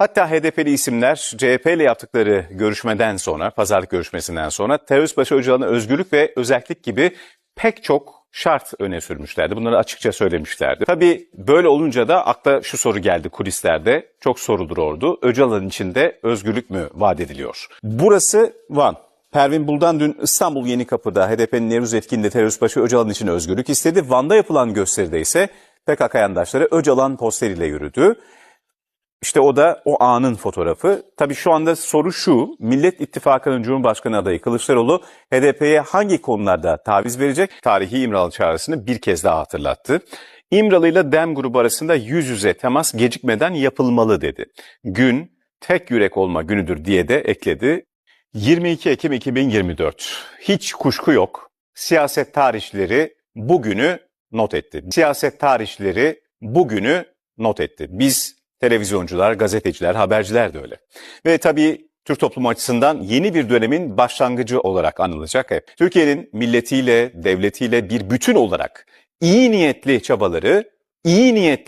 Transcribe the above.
Hatta HDP'li isimler CHP ile yaptıkları görüşmeden sonra, pazarlık görüşmesinden sonra terörist başı Öcalan'a özgürlük ve özellik gibi pek çok şart öne sürmüşlerdi. Bunları açıkça söylemişlerdi. Tabii böyle olunca da akla şu soru geldi kulislerde. Çok sorulur ordu. Öcalan için de özgürlük mü vaat ediliyor? Burası Van. Pervin Buldan dün İstanbul Yeni Kapı'da HDP'nin Nevruz etkinliğinde terörist başı Öcalan için özgürlük istedi. Van'da yapılan gösteride ise PKK yandaşları Öcalan posteriyle yürüdü. İşte o da o anın fotoğrafı. Tabii şu anda soru şu, Millet İttifakı'nın Cumhurbaşkanı adayı Kılıçdaroğlu HDP'ye hangi konularda taviz verecek? Tarihi İmralı çağrısını bir kez daha hatırlattı. İmralı ile DEM grubu arasında yüz yüze temas gecikmeden yapılmalı dedi. Gün tek yürek olma günüdür diye de ekledi. 22 Ekim 2024. Hiç kuşku yok. Siyaset tarihçileri bugünü not etti. Siyaset tarihçileri bugünü not etti. Biz televizyoncular, gazeteciler, haberciler de öyle. Ve tabii Türk toplumu açısından yeni bir dönemin başlangıcı olarak anılacak hep. Türkiye'nin milletiyle, devletiyle bir bütün olarak iyi niyetli çabaları, iyi niyetli